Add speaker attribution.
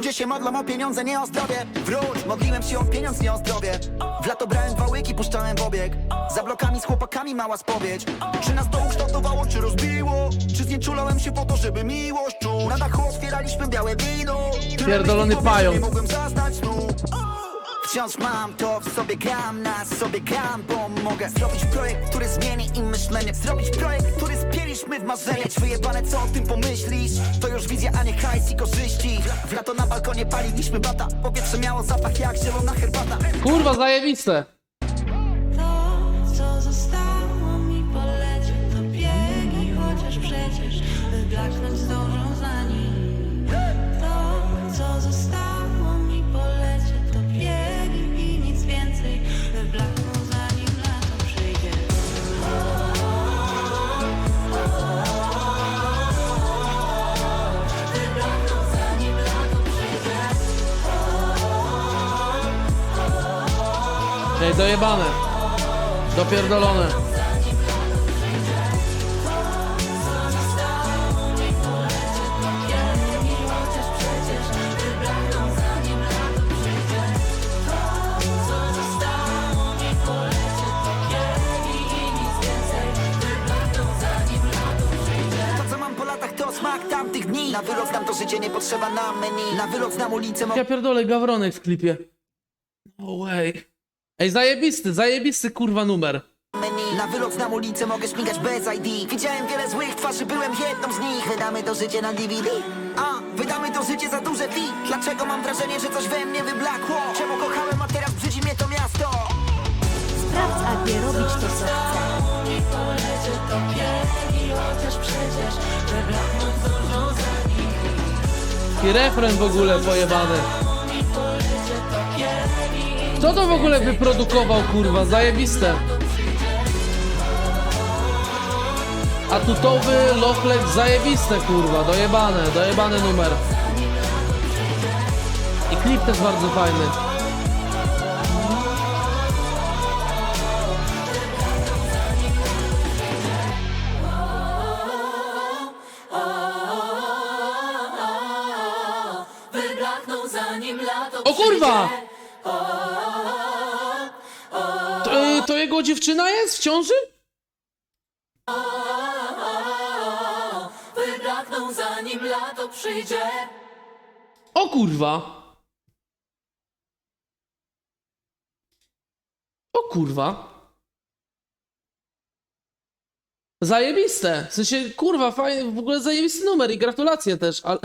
Speaker 1: Ludzie się modlą o pieniądze, nie o zdrowie Wróć, modliłem się o pieniądz, nie o zdrowie W lato brałem dwa łyki, puszczałem w obieg Za blokami z chłopakami mała spowiedź Czy nas to ukształtowało, czy rozbiło? Czy znieczulałem się po to, żeby miłość czuć? Na dachu otwieraliśmy białe wino Tyle
Speaker 2: Pierdolony
Speaker 1: myśli że
Speaker 2: pająk.
Speaker 1: Nie mogłem Wciąż mam to w sobie gram, na sobie gram Bo mogę zrobić projekt, który zmieni im myślenie. Zrobić projekt, który spieliśmy w marzenie. Mieć wyjebane, co o tym pomyślisz? To już wizja, a nie hajs i korzyści. W lato na balkonie paliliśmy bata. Powietrze miało zapach jak zielona herbata.
Speaker 2: Kurwa, zajebiste. Ej, dojebane. Dopierdolone.
Speaker 1: To co mam po latach to smak tamtych dni Na wylot znam to życie, nie potrzeba na menu Na wylot znam ulicę,
Speaker 2: Ja pierdolę, gawronek w klipie. No way. Ej, zajebisty, zajebisty kurwa numer.
Speaker 1: menu Na wylot znam ulicę, mogę śmigać bez ID Widziałem wiele złych twarzy, byłem jedną z nich Wydamy to życie na DVD A, wydamy to życie za duże fee Dlaczego mam wrażenie, że coś we mnie wyblakło? Czemu kochałem, a teraz brzydzi mnie to miasto?
Speaker 3: Sprawdź, Agie, robić to, co chce.
Speaker 2: I refren w ogóle pojebany. Kto to w ogóle wyprodukował, kurwa? Zajebiste. Atutowy Lochlek, zajebiste, kurwa. Dojebane, dojebany numer. I klip też bardzo fajny. O kurwa! Jego dziewczyna jest w ciąży?
Speaker 4: Wyblakną zanim lato przyjdzie.
Speaker 2: O kurwa! O kurwa! Zajebiste! W sensie, kurwa, fajny, w ogóle zajebisty numer i gratulacje też, ale...